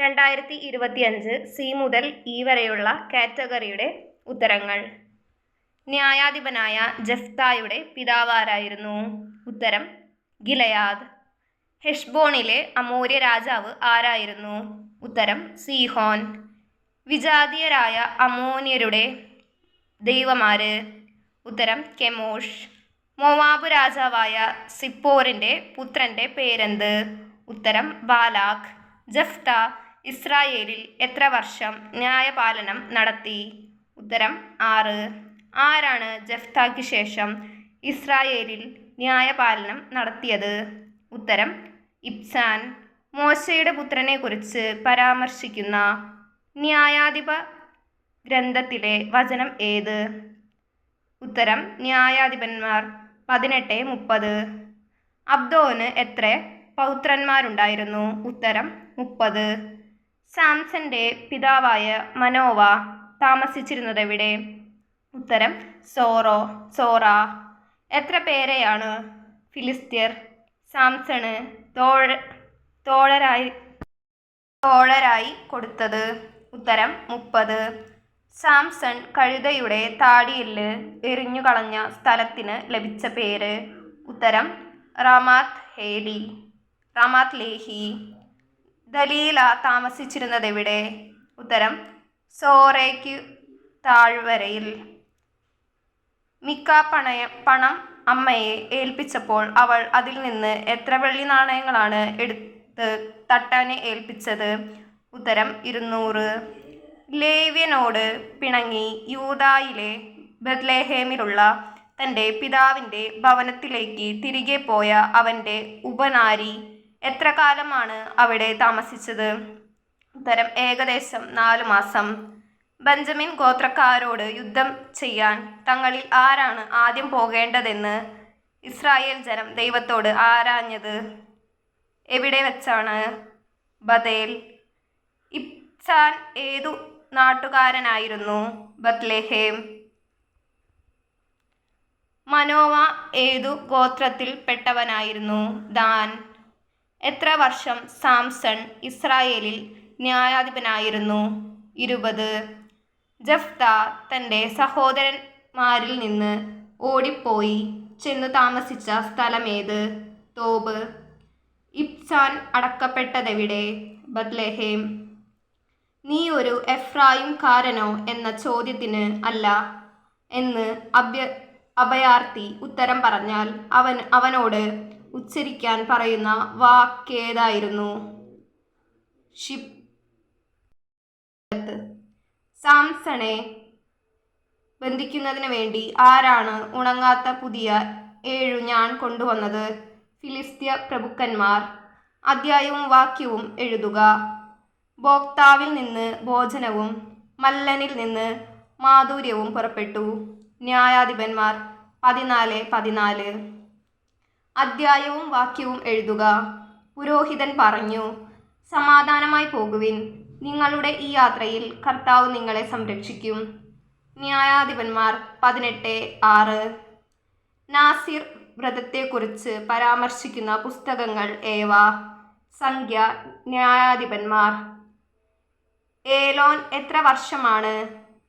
രണ്ടായിരത്തി ഇരുപത്തിയഞ്ച് സി മുതൽ ഇ വരെയുള്ള കാറ്റഗറിയുടെ ഉത്തരങ്ങൾ. ന്യായാധിപനായ ജഫ്തായുടെ പിതാവാരായിരുന്നു. ഉത്തരം ഗിലയാദ്. ഹെഷ്ബോണിലെ അമൂര്യ രാജാവ് ആരായിരുന്നു? ഉത്തരം സീഹോൻ. വിജാതീയരായ അമോന്യരുടെ ദൈവമാര്. ഉത്തരം കെമോഷ്. മോവാബ് രാജാവായ സിപ്പോറിന്റെ പുത്രന്റെ പേരെന്ത്? ഉത്തരം ബാലാഖ്. ജഫ്ത ഇസ്രായേലിൽ എത്ര വർഷം ന്യായപാലനം നടത്തി? ഉത്തരം ആറ്. ആരാണ് ജഫ്താക്ക് ശേഷം ഇസ്രായേലിൽ ന്യായപാലനം നടത്തിയത്? ഉത്തരം ഇബ്സാൻ. മോശയുടെ പുത്രനെക്കുറിച്ച് പരാമർശിക്കുന്ന ന്യായാധിപ ഗ്രന്ഥത്തിലെ വചനം ഏത്? ഉത്തരം ന്യായാധിപന്മാർ പതിനെട്ട് മുപ്പത്. അബ്ദോന് എത്ര പൗത്രന്മാരുണ്ടായിരുന്നു? ഉത്തരം മുപ്പത്. സാംസന്റെ പിതാവായ മനോവ താമസിച്ചിരുന്നത് എവിടെ ഉത്തരം സോറോ സോറ. എത്ര പേരെയാണ് ഫിലിസ്ത്യർ സാംസണ് തോഴ തോഴരായി തോഴരായി കൊടുത്തത്? ഉത്തരം മുപ്പത്. സാംസൺ കഴുതയുടെ താടിയിൽ എറിഞ്ഞു കളഞ്ഞ സ്ഥലത്തിന് ലഭിച്ച പേര്. ഉത്തരം റമാത്ത് ഹേലി റമാത്ത് ലേഹി. ദലീല താമസിച്ചിരുന്നത് എവിടെ? ഉത്തരം സോറയ്ക്ക് താഴ്വരയിൽ. മിക്ക പണയ പണം അമ്മയെ ഏൽപ്പിച്ചപ്പോൾ അവൾ അതിൽ നിന്ന് എത്ര വെള്ളി നാണയങ്ങളാണ് എടുത്ത് തട്ടാനെ ഏൽപ്പിച്ചത്? ഉത്തരം ഇരുന്നൂറ്. ലേവ്യനോട് പിണങ്ങി യൂതായിലെ ബദ്ലേഹേമിലുള്ള തന്റെ പിതാവിന്റെ ഭവനത്തിലേക്ക് തിരികെ പോയ അവന്റെ ഉപനാരി എത്ര കാലമാണ് അവിടെ താമസിച്ചത്? ഉത്തരം ഏകദേശം നാലു മാസം. ബെഞ്ചമിൻ ഗോത്രക്കാരോട് യുദ്ധം ചെയ്യാൻ തങ്ങളിൽ ആരാണ് ആദ്യം പോകേണ്ടതെന്ന് ഇസ്രായേൽ ജനം ദൈവത്തോട് ആരാഞ്ഞത്? എവിടെ വെച്ചാണ്? ബദേൽ ഇപ്സാൻ ഏതു നാട്ടുകാരനായിരുന്നു? ബത്ലേഹേം മനോവ ഏതു ഗോത്രത്തിൽ പെട്ടവനായിരുന്നു ദാൻ. എത്ര വർഷം സാംസൺ ഇസ്രായേലിൽ ന്യായാധിപനായിരുന്നു? ഇരുപത്. ജഫ്ത തന്റെ സഹോദരന്മാരിൽ നിന്ന് ഓടിപ്പോയി ചെന്ന് താമസിച്ച സ്ഥലമേത്? തോബ് ഇബ്സാൻ അടക്കപ്പെട്ടതെവിടെ? ബദ്ലഹേം നീ ഒരു എഫ്രായിംകാരനോ എന്ന ചോദ്യത്തിന് അല്ല എന്ന് അഭ്യ അഭയാർത്ഥി ഉത്തരം പറഞ്ഞാൽ അവൻ അവനോട് ഉച്ചരിക്കാൻ പറയുന്ന വാക്കേതായിരുന്നു? സാംസണെ ബന്ധിക്കുന്നതിന് വേണ്ടി ആരാണ് ഉണങ്ങാത്ത പുതിയ ഏഴു ഞാൻ കൊണ്ടുവന്നത്? ഫിലിസ്ത്യ പ്രഭുക്കന്മാർ. അധ്യായവും വാക്യവും എഴുതുക. ഭോക്താവിൽ നിന്ന് ഭോജനവും മല്ലനിൽ നിന്ന് മാധുര്യവും പുറപ്പെട്ടു. ന്യായാധിപന്മാർ പതിനാല് പതിനാല്. അധ്യായവും വാക്യവും എഴുതുക. പുരോഹിതൻ പറഞ്ഞു സമാധാനമായി പോകുവിൻ. നിങ്ങളുടെ ഈ യാത്രയിൽ കർത്താവ് നിങ്ങളെ സംരക്ഷിക്കും. ന്യായാധിപന്മാർ പതിനെട്ട് ആറ്. നാസിർ വ്രതത്തെക്കുറിച്ച് പരാമർശിക്കുന്ന പുസ്തകങ്ങൾ ഏവ? സംഖ്യ ന്യായാധിപന്മാർ. ഏലോൻ എത്ര വർഷമാണ്?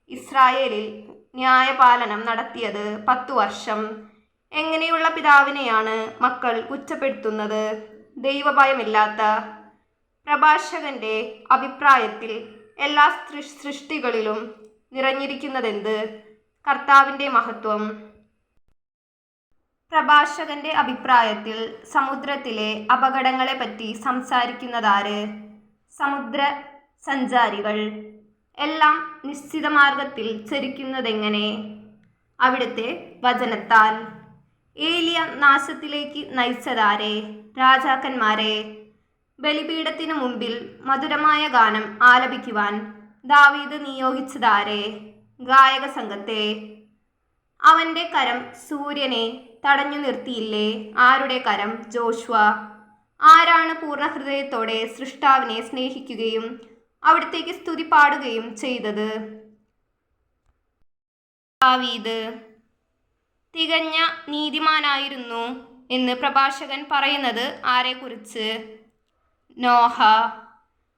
ഇസ്രായേലിൽ ന്യായപാലനം നടത്തിയത് പത്തു വർഷം. എങ്ങനെയുള്ള പിതാവിനെയാണ് മക്കൾ കുറ്റപ്പെടുത്തുന്നത്? ദൈവഭയമില്ലാത്ത പ്രഭാഷകന്റെ അഭിപ്രായത്തിൽ എല്ലാ സൃഷ്ടികളിലും നിറഞ്ഞിരിക്കുന്നതെന്ത്? കർത്താവിന്റെ മഹത്വം. പ്രഭാഷകന്റെ അഭിപ്രായത്തിൽ സമുദ്രത്തിലെ അപകടങ്ങളെപ്പറ്റി സംസാരിക്കുന്നതാര്? സമുദ്ര സഞ്ചാരികൾ. എല്ലാം നിശ്ചിത മാർഗത്തിൽ ചരിക്കുന്നതെങ്ങനെ? അവിടുത്തെ വചനത്താൽ. ഏലിയ നാശത്തിലേക്ക് നയിച്ചതാരെ? രാജാക്കന്മാരെ ബലിപീഠത്തിനു മുമ്പിൽ മധുരമായ ഗാനം ആലപിക്കുവാൻ ദാവീദ് നിയോഗിച്ചതാരെ? ഗായക സംഘത്തെ. അവന്റെ കരം സൂര്യനെ തടഞ്ഞു നിർത്തിയില്ലേ? ആരുടെ കരം? ജോഷ്വ. ആരാണ് പൂർണ ഹൃദയത്തോടെ സൃഷ്ടാവിനെ സ്നേഹിക്കുകയും അവിടത്തേക്ക് സ്തുതി പാടുകയും ചെയ്തത്? ദാവീദ്. തികഞ്ഞ നീതിമാനായിരുന്നു എന്ന് പ്രഭാഷകൻ പറയുന്നത് ആരെക്കുറിച്ച്? നോഹ.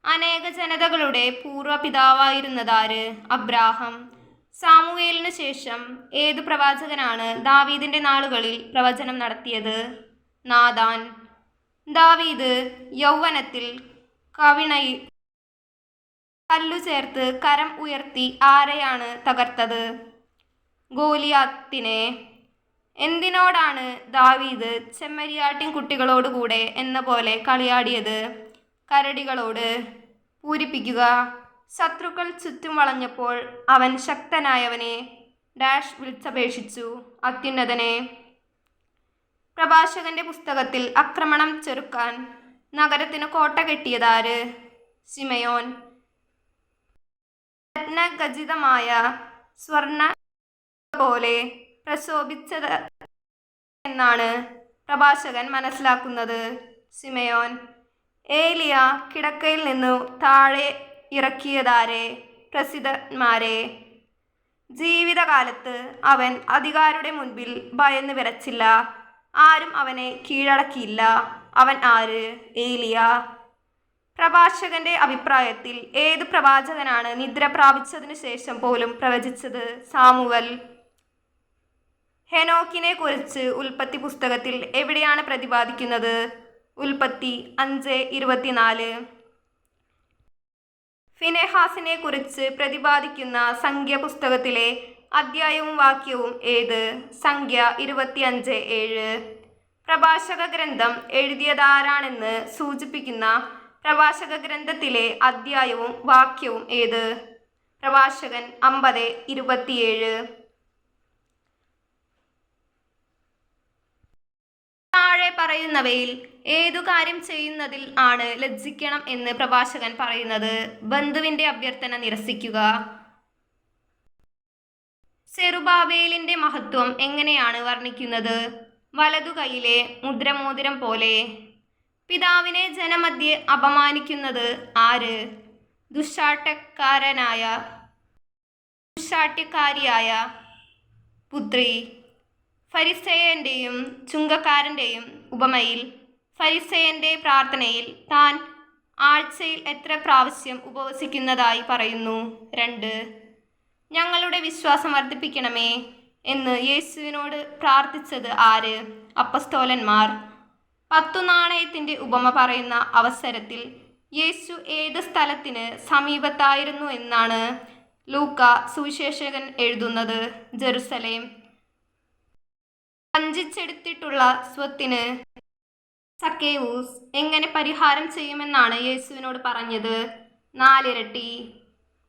അനേക ജനതകളുടെ പൂർവപിതാവായിരുന്നതാര്? അബ്രാഹം. സാമുവേലിന് ശേഷം ഏതു പ്രവാചകനാണ് ദാവീദിന്റെ നാളുകളിൽ പ്രവചനം നടത്തിയത്? നാദാൻ ദാവീദ് യൗവനത്തിൽ കവിണയിൽ കല്ലു ചേർത്ത് കരം ഉയർത്തി ആരെയാണ് തകർത്തത്? ഗോലിയാത്തിനെ. എന്തിനോടാണ് ദാവീദ് ചെമ്മരിയാട്ടിൻ കുട്ടികളോടുകൂടെ എന്ന പോലെ കളിയാടിയത്? കരടികളോട് പൂരിപ്പിക്കുക. ശത്രുക്കൾ ചുറ്റും വളഞ്ഞപ്പോൾ അവൻ ശക്തനായവനെ ഡാഷ് വിളിച്ചപേക്ഷിച്ചു അത്യുന്നതനെ. പ്രഭാഷകന്റെ പുസ്തകത്തിൽ ആക്രമണം ചെറുക്കാൻ നഗരത്തിന് കോട്ട കെട്ടിയതാര്? സിമയോൻ രത്നഖചിതമായ സ്വർണ പോലെ പ്രശോഭിച്ചത് എന്നാണ് പ്രഭാഷകൻ മനസ്സിലാക്കുന്നത്. സിമയോൻ ഏലിയ കിടക്കയിൽ നിന്നു താഴെ ഇറക്കിയതാരെ പ്രസിദ്ധന്മാരെ. ജീവിതകാലത്ത് അവൻ അധികാരുടെ മുൻപിൽ ഭയന്ന് വിറച്ചില്ല. ആരും അവനെ കീഴടക്കിയില്ല. അവൻ ആര്? ഏലിയ. പ്രഭാഷകന്റെ അഭിപ്രായത്തിൽ ഏത് പ്രവാചകനാണ് നിദ്ര പ്രാപിച്ചതിനു ശേഷം പോലും പ്രവചിച്ചത്? സാമുവൽ. ഹെനോക്കിനെ കുറിച്ച് ഉൽപ്പത്തി പുസ്തകത്തിൽ എവിടെയാണ് പ്രതിപാദിക്കുന്നത്? ഉൽപ്പത്തി അഞ്ച് ഇരുപത്തിനാല്. ഫിനെഹാസിനെ കുറിച്ച് പ്രതിപാദിക്കുന്ന സംഖ്യ പുസ്തകത്തിലെ അധ്യായവും വാക്യവും ഏത്? സംഖ്യ ഇരുപത്തിയഞ്ച് ഏഴ്. പ്രഭാഷക ഗ്രന്ഥം എഴുതിയതാരാണെന്ന് സൂചിപ്പിക്കുന്ന പ്രഭാഷക ഗ്രന്ഥത്തിലെ അധ്യായവും വാക്യവും ഏത്? പ്രഭാഷകൻ അമ്പത് ഇരുപത്തിയേഴ്. താഴെ പറയുന്നവയിൽ ഏതു കാര്യം ചെയ്യുന്നതിൽ ആണ് ലജ്ജിക്കണം എന്ന് പ്രഭാഷകൻ പറയുന്നത്. ബന്ധുവിന്റെ അഭ്യർത്ഥന നിരസിക്കുക. സെറുബാബേലിന്റെ മഹത്വം എങ്ങനെയാണ് വർണിക്കുന്നത്? വലതു കൈയിലെ മുദ്രമോതിരം പോലെ. പിതാവിനെ ജനമധ്യെ അപമാനിക്കുന്നത് ആര്? ദുശാട്ടക്കാരനായ ദുശാട്ടക്കാരിയായ പുത്രി. ഫരിസേയന്റെയും ചുങ്കക്കാരന്റെയും ഉപമയിൽ ഫരിസേയന്റെ പ്രാർത്ഥനയിൽ താൻ ആഴ്ചയിൽ എത്ര പ്രാവശ്യം ഉപവസിക്കുന്നതായി പറയുന്നു? രണ്ട്. ഞങ്ങളുടെ വിശ്വാസം വർദ്ധിപ്പിക്കണമേ എന്ന് യേശുവിനോട് പ്രാർത്ഥിച്ചത് ആര്? അപ്പസ്തോലന്മാർ. പത്തു നാണയത്തിന്റെ ഉപമ പറയുന്ന അവസരത്തിൽ യേശു ഏത് സ്ഥലത്തിന് സമീപത്തായിരുന്നു എന്നാണ് ലൂക്ക സുവിശേഷകൻ എഴുതുന്നത്. ജെറുസലേം. വഞ്ചിച്ചെടുത്തിട്ടുള്ള സ്വത്തിന് സക്കേവൂസ് എങ്ങനെ പരിഹാരം ചെയ്യുമെന്നാണ് യേശുവിനോട് പറഞ്ഞത്. നാലിരട്ടി.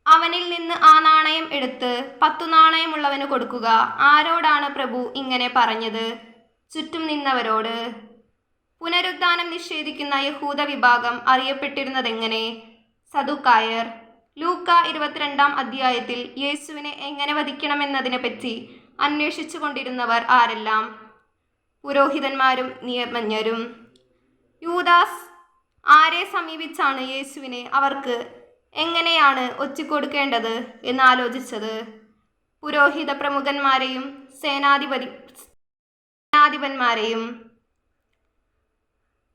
അവനിൽ നിന്ന് ആ നാണയം എടുത്ത് പത്തു നാണയമുള്ളവന് കൊടുക്കുക. ആരോടാണ് പ്രഭു ഇങ്ങനെ പറഞ്ഞത്? ചുറ്റും നിന്നവരോട്. പുനരുദ്ധാനം നിഷേധിക്കുന്ന യഹൂദ വിഭാഗം അറിയപ്പെട്ടിരുന്നതെങ്ങനെ? സദുക്കായർ. ലൂക്ക ഇരുപത്തിരണ്ടാം അധ്യായത്തിൽ യേശുവിനെ എങ്ങനെ വധിക്കണമെന്നതിനെപ്പറ്റി അന്വേഷിച്ചു കൊണ്ടിരുന്നവർ ആരെല്ലാം? പുരോഹിതന്മാരും നിയമജ്ഞരും. യൂദാസ് ആരെ സമീപിച്ചാണ് യേശുവിനെ അവർക്ക് എങ്ങനെയാണ് ഒറ്റിക്കൊടുക്കേണ്ടത് എന്ന് ആലോചിച്ചത് പുരോഹിത പ്രമുഖന്മാരെയും സേനാധിപതി സേനാധിപന്മാരെയും.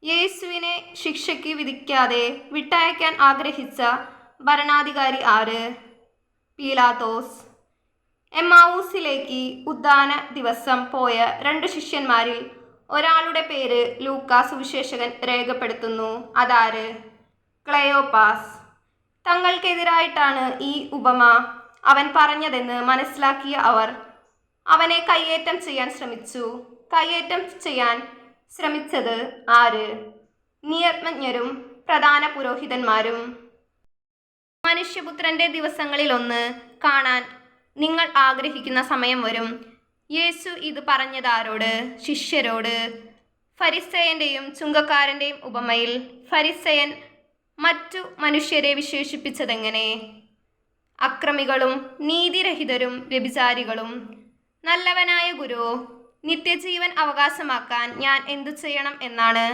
യേശുവിനെ ശിക്ഷയ്ക്ക് വിധിക്കാതെ വിട്ടയക്കാൻ ആഗ്രഹിച്ച ഭരണാധികാരി ആര്? പീലാത്തോസ്. എമ്മാവൂസിലേക്ക് ഉദ്ദാന ദിവസം പോയ രണ്ട് ശിഷ്യന്മാരിൽ ഒരാളുടെ പേര് ലൂക്ക സുവിശേഷകൻ രേഖപ്പെടുത്തുന്നു. അതാര്? ക്ലയോപാസ്. തങ്ങൾക്കെതിരായിട്ടാണ് ഈ ഉപമ. അവൻ പറഞ്ഞതെന്ന് മനസ്സിലാക്കിയ അവർ അവനെ കയ്യേറ്റം ചെയ്യാൻ ശ്രമിച്ചു. കയ്യേറ്റം ചെയ്യാൻ ശ്രമിച്ചത് ആര്? നിയത്മജ്ഞരും പ്രധാന പുരോഹിതന്മാരും. മനുഷ്യപുത്രന്റെ ദിവസങ്ങളിലൊന്ന് കാണാൻ നിങ്ങൾ ആഗ്രഹിക്കുന്ന സമയം വരും. യേശു ഇത് പറഞ്ഞതാരോട്? ശിഷ്യരോട്. ഫരിസയന്റെയും ചുങ്കക്കാരന്റെയും ഉപമയിൽ ഫരിസയൻ മറ്റു മനുഷ്യരെ വിശേഷിപ്പിച്ചതെങ്ങനെ? അക്രമികളും നീതിരഹിതരും വ്യഭിചാരികളും. നല്ലവനായ ഗുരു നിത്യജീവൻ അവകാശമാക്കാൻ ഞാൻ എന്തു ചെയ്യണം എന്നാണ്?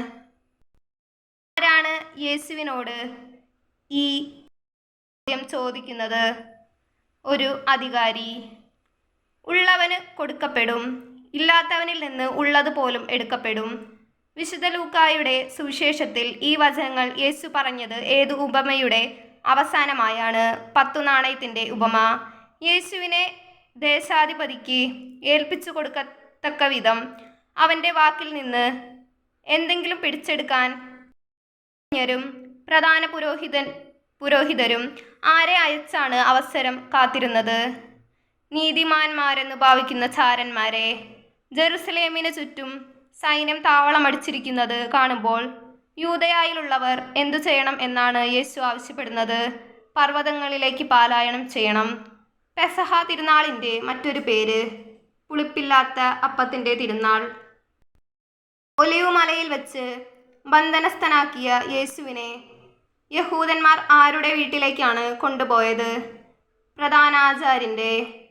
ആരാണ് യേശുവിനോട് ഈ ചോദിക്കുന്നത്? ഒരു അധികാരി. ഉള്ളവന് കൊടുക്കപ്പെടും. ഇല്ലാത്തവനിൽ നിന്ന് ഉള്ളത് പോലും എടുക്കപ്പെടും. വിശുദ്ധ ലൂക്കായുടെ സുവിശേഷത്തിൽ ഈ വചനങ്ങൾ യേശു പറഞ്ഞത് ഏതു ഉപമയുടെ അവസാനമായാണ്? പത്തു നാണയത്തിന്റെ ഉപമ. യേശുവിനെ ദേശാധിപതിക്ക് ഏൽപ്പിച്ചു കൊടുക്കത്തക്ക വിധം അവന്റെ വാക്കിൽ നിന്ന് എന്തെങ്കിലും പിടിച്ചെടുക്കാൻ പ്രധാന പുരോഹിതൻ പുരോഹിതരും ആരെ അയച്ചാണ് അവസരം കാത്തിരുന്നത്? നീതിമാന്മാരെന്ന് ഭാവിക്കുന്ന ചാരന്മാരെ ജെറുസലേമിന് ചുറ്റും സൈന്യം താവളമടിച്ചിരിക്കുന്നത് കാണുമ്പോൾ യൂതയായിലുള്ളവർ എന്തു ചെയ്യണം എന്നാണ് യേശു ആവശ്യപ്പെടുന്നത്? പർവതങ്ങളിലേക്ക് പാലായനം ചെയ്യണം. പെസഹ തിരുനാളിന്റെ മറ്റൊരു പേര് പുളിപ്പില്ലാത്ത അപ്പത്തിന്റെ തിരുനാൾ. ഒലിവുമലയിൽ വെച്ച് ബന്ധനസ്ഥനാക്കിയ യേശുവിനെ യഹൂദന്മാർ ആരുടെ വീട്ടിലേക്കാണ് കൊണ്ടുപോയത്? പ്രധാനാചാര്യന്റെ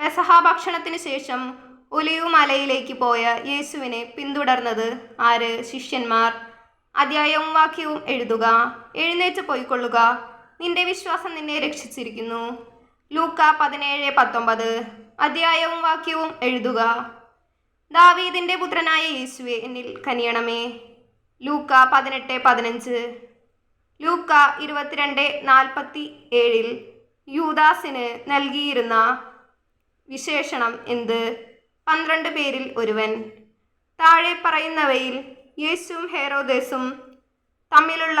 പെസഹ ഭക്ഷണത്തിന് ശേഷം ഒലിയു മലയിലേക്ക് പോയ യേശുവിനെ പിന്തുടർന്നത് ആര്? ശിഷ്യന്മാർ. അധ്യായവും വാക്യവും എഴുതുക. എഴുന്നേറ്റ് പോയിക്കൊള്ളുക. നിന്റെ വിശ്വാസം നിന്നെ രക്ഷിച്ചിരിക്കുന്നു. ലൂക്ക പതിനേഴ് പത്തൊമ്പത്. അധ്യായവും വാക്യവും എഴുതുക. ദാവീദിന്റെ പുത്രനായ യേശുവെ എന്നിൽ കനിയണമേ. ലൂക്ക പതിനെട്ട് പതിനഞ്ച്. ലൂക്ക ഇരുപത്തിരണ്ട് നാൽപ്പത്തി ഏഴിൽ യൂദാസിന് നൽകിയിരുന്ന വിശേഷണം എന്ത്? പന്ത്രണ്ട് പേരിൽ ഒരുവൻ. താഴെ പറയുന്നവയിൽ യേശുവും ഹേറോദേസും തമ്മിലുള്ള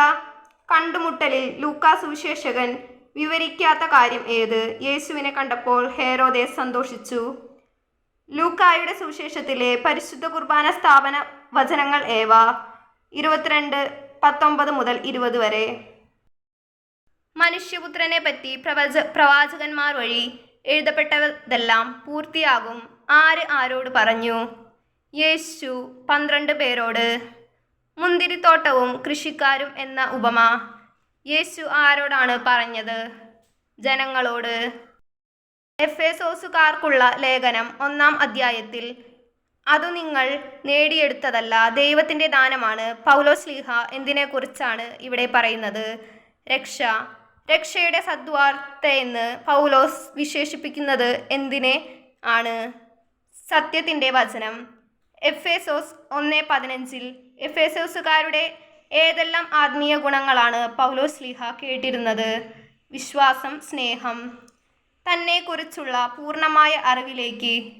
കണ്ടുമുട്ടലിൽ ലൂക്കാ സുവിശേഷകൻ വിവരിക്കാത്ത കാര്യം ഏത്? യേശുവിനെ കണ്ടപ്പോൾ ഹേറോദേസ് സന്തോഷിച്ചു. ലൂക്കായുടെ സുവിശേഷത്തിലെ പരിശുദ്ധ കുർബാന സ്ഥാപന വചനങ്ങൾ ഏവ? ഇരുപത്തിരണ്ട് പത്തൊമ്പത് മുതൽ ഇരുപത് വരെ. മനുഷ്യപുത്രനെ പറ്റി പ്രവച പ്രവാചകന്മാർ വഴി എഴുതപ്പെട്ടതെല്ലാം പൂർത്തിയാകും ആര് ആരോട് പറഞ്ഞു? യേശു പന്ത്രണ്ട് പേരോട് മുന്തിരിത്തോട്ടവും കൃഷിക്കാരും എന്ന ഉപമ യേശു ആരോടാണ് പറഞ്ഞത്? ജനങ്ങളോട് എഫ് എസോസുകാർക്കുള്ള ലേഖനം ഒന്നാം അധ്യായത്തിൽ അതു നിങ്ങൾ നേടിയെടുത്തതല്ല. ദൈവത്തിന്റെ ദാനമാണ്. പൗലോസ് ലീഹ എന്തിനെക്കുറിച്ചാണ് ഇവിടെ പറയുന്നത്? രക്ഷ. രക്ഷയുടെ സദ്വാർത്ത എന്ന് പൗലോസ് വിശേഷിപ്പിക്കുന്നത് എന്തിനെ ആണ്? സത്യത്തിന്റെ വചനം. എഫ് എസോസ് ഒന്ന് പതിനഞ്ചിൽ എഫ് എസോസുകാരുടെ ഏതെല്ലാം ആത്മീയ ഗുണങ്ങളാണ് പൗലോസ് ലീഹ കേട്ടിരുന്നത്? വിശ്വാസം സ്നേഹം. തന്നെക്കുറിച്ചുള്ള പൂർണമായ അറിവിലേക്ക്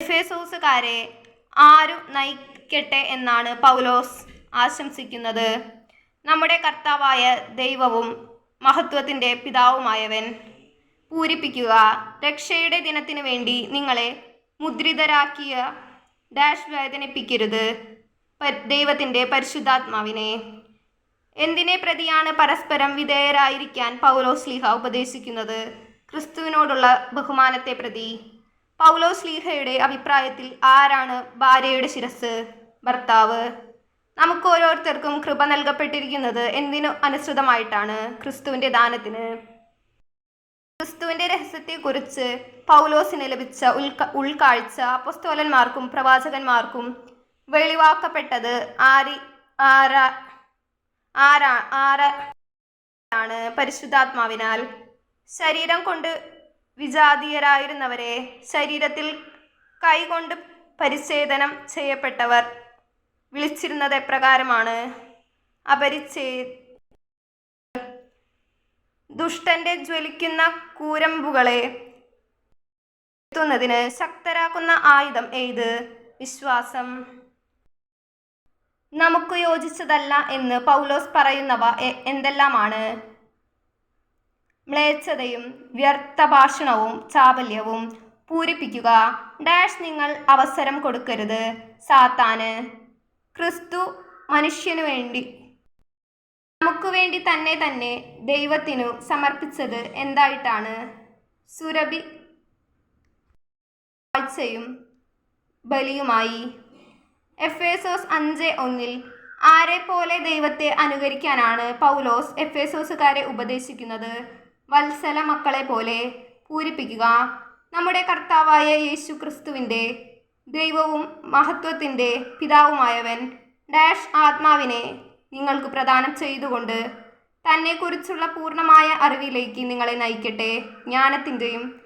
എഫേസോസുകാരെ ആരും നയിക്കട്ടെ എന്നാണ് പൗലോസ് ആശംസിക്കുന്നത്. നമ്മുടെ കർത്താവായ ദൈവവും മഹത്വത്തിന്റെ പിതാവുമായവൻ. പൂരിപ്പിക്കുക. രക്ഷയുടെ ദിനത്തിനു വേണ്ടി നിങ്ങളെ മുദ്രിതരാക്കിയ ഡാഷ് വേദനിപ്പിക്കരുത്. ദൈവത്തിന്റെ പരിശുദ്ധാത്മാവിനെ. എന്തിനെ പ്രതിയാണ് പരസ്പരം വിധേയരായിരിക്കാൻ പൗലോസ് ലിഹ ഉപദേശിക്കുന്നത്? ക്രിസ്തുവിനോടുള്ള ബഹുമാനത്തെ പ്രതി. പൗലോസ് ലീഹയുടെ അഭിപ്രായത്തിൽ ആരാണ് ഭാര്യയുടെ ശിരസ്? ഭർത്താവ്. നമുക്ക് ഓരോരുത്തർക്കും കൃപ നൽകപ്പെട്ടിരിക്കുന്നത് എന്തിനു അനുസൃതമായിട്ടാണ് ക്രിസ്തുവിന്റെ ദാനത്തിന്? ക്രിസ്തുവിന്റെ രഹസ്യത്തെക്കുറിച്ച് പൗലോസിന് ലഭിച്ച ഉൾക്ക ഉൾക്കാഴ്ച അപ്പസ്തോലന്മാർക്കും പ്രവാചകന്മാർക്കും വെളിവാക്കപ്പെട്ടത് ആരി ആരാ ആരാ ആരാണ് പരിശുദ്ധാത്മാവിനാൽ. ശരീരം കൊണ്ട് വിജാതീയരായിരുന്നവരെ ശരീരത്തിൽ കൈകൊണ്ട് പരിച്ഛേദനം ചെയ്യപ്പെട്ടവർ വിളിച്ചിരുന്നത് എപ്രകാരമാണ്? അപരിച്ഛേ ദുഷ്ടന്റെ ജ്വലിക്കുന്ന കൂരമ്പുകളെ എത്തുന്നതിന് ശക്തരാക്കുന്ന ആയുധം ഏത്? വിശ്വാസം. നമുക്ക് യോജിച്ചതല്ല എന്ന് പൗലോസ് പറയുന്നവ എന്തെല്ലാമാണ്? മ്ലേച്ഛതയും വ്യർത്ഥഭാഷണവും ചാബല്യവും പൂരിപ്പിക്കുക. ഡാഷ് നിങ്ങൾ അവസരം കൊടുക്കരുത്. സാത്താന് ക്രിസ്തു മനുഷ്യനു വേണ്ടി. നമുക്ക് വേണ്ടി തന്നെ തന്നെ ദൈവത്തിനു സമർപ്പിച്ചത് എന്തായിട്ടാണ്? സുരഭി കാഴ്ചയും ബലിയുമായി. എഫേസോസ് അഞ്ച് ഒന്നിൽ ആരെ പോലെ ദൈവത്തെ അനുകരിക്കാനാണ് പൗലോസ് എഫേസോസുകാരെ ഉപദേശിക്കുന്നത്? വത്സല മക്കളെ പോലെ പൂരിപ്പിക്കുക. നമ്മുടെ കർത്താവായ യേശു ക്രിസ്തുവിന്റെ ദൈവവും മഹത്വത്തിന്റെ പിതാവുമായവൻ ഡാഷ് ആത്മാവിനെ നിങ്ങൾക്ക് പ്രദാനം ചെയ്തുകൊണ്ട് തന്നെക്കുറിച്ചുള്ള പൂർണമായ അറിവിലേക്ക് നിങ്ങളെ നയിക്കട്ടെ. ജ്ഞാനത്തിന്റെയും